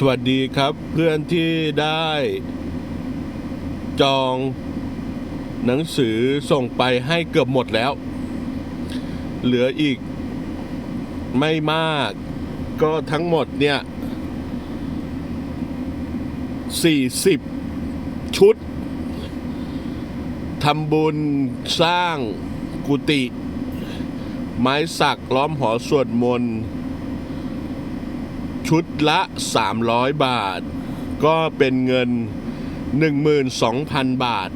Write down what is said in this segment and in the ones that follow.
สวัสดีครับเพื่อนที่ได้ จองหนังสือส่งไปให้เกือบหมดแล้ว เหลืออีกไม่มาก ก็ทั้งหมดเนี่ย 40 ชุดทำบุญสร้างกุฏิไม้สักล้อมหอสวดมนต์ ชุดละ 300 บาท ก็เป็นเงิน 12,000 บาท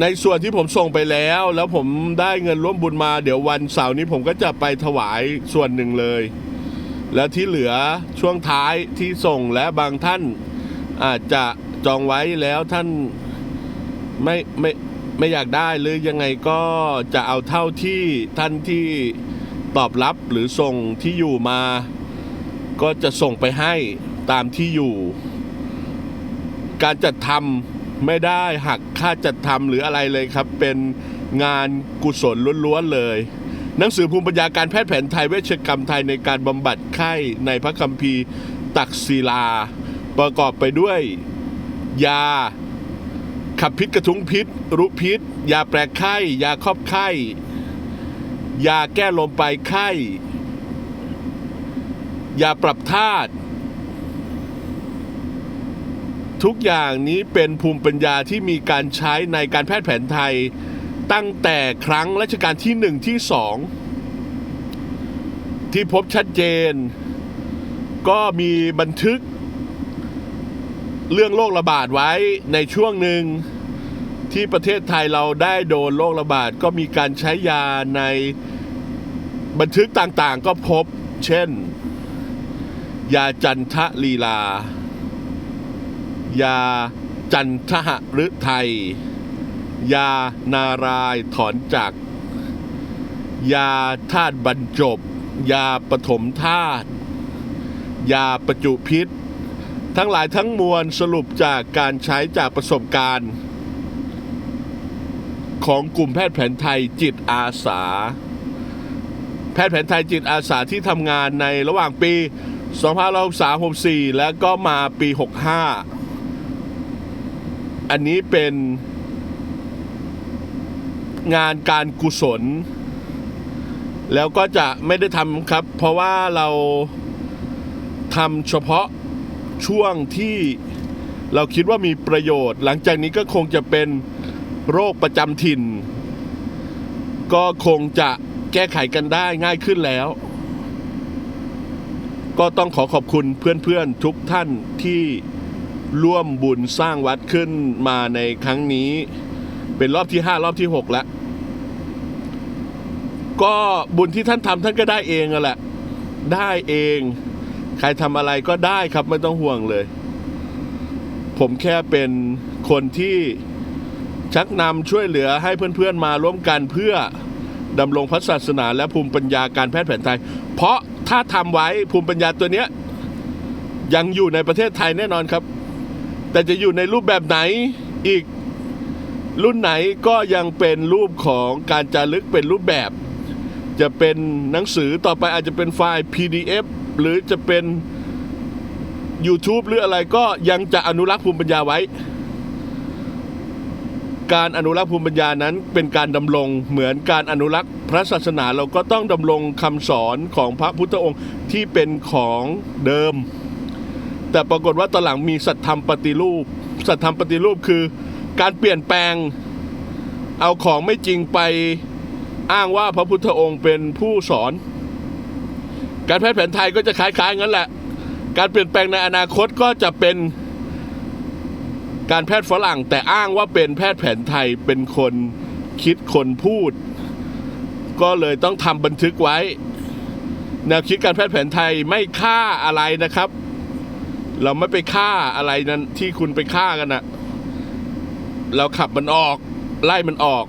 ในส่วนที่ผมส่งไปแล้ว แล้วผมได้เงินร่วมบุญมาเดี๋ยววันเสาร์นี้ผมก็จะไปถวายส่วนหนึ่งเลย แล้วที่เหลือช่วงท้ายที่ส่งและบางท่านอาจจะจองไว้แล้วท่านไม่ไม่ไม่อยากได้หรือยังไงก็จะเอาเท่าที่ท่านที่ ตอบรับหรือส่งที่อยู่มา ก็จะส่งไปให้ตามที่อยู่ การจัดทำไม่ได้หักค่าจัดทำหรืออะไรเลยครับ เป็นงานกุศลล้วนๆเลย หนังสือภูมิปัญญาการแพทย์แผนไทยเวชกรรมไทยในการบำบัดไข้ในพระคัมภีร์ตักศิลา ประกอบไปด้วยยาขับพิษกระทุ้งพิษรุพิษ ยาแปรไข้ ยาครอบไข้ ยาแก้ลมไปไข้ ยาปรับธาตุทุกอย่างนี้เป็นภูมิปัญญาที่มีการใช้ในการแพทย์แผนไทย ตั้งแต่ครั้งรัชกาลที่หนึ่งที่สองที่พบชัดเจน ก็มีบันทึกเรื่องโรคระบาดไว้ในช่วงหนึ่ง ที่ประเทศไทยเราได้โดนโรคระบาดก็มีการใช้ยาในบันทึกต่างๆ ก็พบ เช่น ยาจันทะลีลา ยาจันทหฤทัย ยานารายถอนจักยาธาตุบรรจบ ยาปฐมธาตุ ยาประจุพิษ ทั้งหลายทั้งมวลสรุปจากการใช้จากประสบการณ์ ของกลุ่มแพทย์แผนไทยจิตอาสา แพทย์แผนไทยจิตอาสาที่ทำงานในระหว่างปี 2563-64แล้วก็มาปี 65 อันนี้เป็นงานการกุศล แล้วก็จะไม่ได้ทำครับ เพราะว่าเราทำเฉพาะช่วงที่เราคิดว่ามีประโยชน์ หลังจากนี้ก็คงจะเป็น โรคประจำถิ่น ก็คงจะแก้ไขกันได้ง่ายขึ้นแล้ว ก็ต้องขอขอบคุณเพื่อนๆทุกท่านที่ร่วมบุญสร้างวัดขึ้นมาในครั้งนี้ เป็นรอบที่ 5 รอบที่ 6 แล้ว ก็บุญที่ท่านทำท่านก็ได้เองแหละ ได้เอง ใครทำอะไรก็ได้ครับไม่ต้องห่วงเลย ผมแค่เป็นคนที่ ชักนำช่วยเหลือให้เพื่อนๆมาร่วมกันเพื่อดำรงพระศาสนาและภูมิปัญญาการแพทย์แผนไทย เพราะถ้าทำไว้ภูมิปัญญาตัวเนี้ยยังอยู่ในประเทศไทยแน่นอนครับ แต่จะอยู่ในรูปแบบไหนอีกรุ่นไหนก็ยังเป็นรูปของการจารึกเป็นรูปแบบ จะเป็นหนังสือต่อไปอาจจะเป็นไฟล์ PDF หรือจะเป็น YouTube หรืออะไรก็ยังจะอนุรักษ์ภูมิปัญญาไว้ การอนุรักษ์ภูมิปัญญานั้นเป็นการดำรงเหมือนการอนุรักษ์พระศาสนาเราก็ต้องดำรงคำสอนของพระพุทธองค์ที่เป็นของเดิม แต่ปรากฏว่าตอนหลังมีสัตธรรมปฏิรูป สัตธรรมปฏิรูปคือการเปลี่ยนแปลง เอาของไม่จริงไปอ้างว่าพระพุทธองค์เป็นผู้สอน การแพทย์แผนไทยก็จะคล้ายๆงั้นแหละ การเปลี่ยนแปลงในอนาคตก็จะเป็น การแพทย์ฝรั่งแต่อ้างว่าเป็นแพทย์แผนไทยเป็นคนคิดคนพูด ก็เลยต้องทำบันทึกไว้ แนวคิดการแพทย์แผนไทยไม่ฆ่าอะไรนะครับ เราไม่ไปฆ่าอะไรนั้นที่คุณไปฆ่ากันนะเราขับมันออก ไล่มันออก